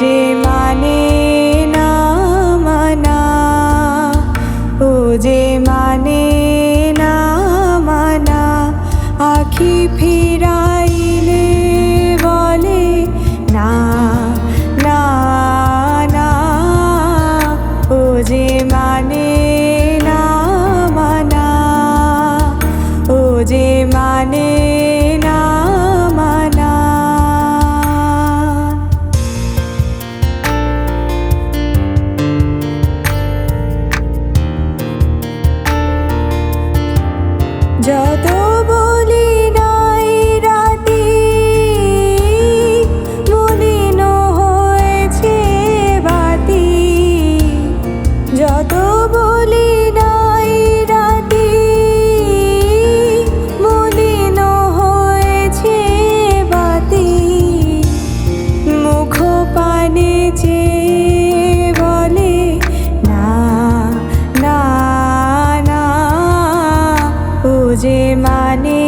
যে মানে না মানা ও যে মানে না মানা আখি ফি যে মানে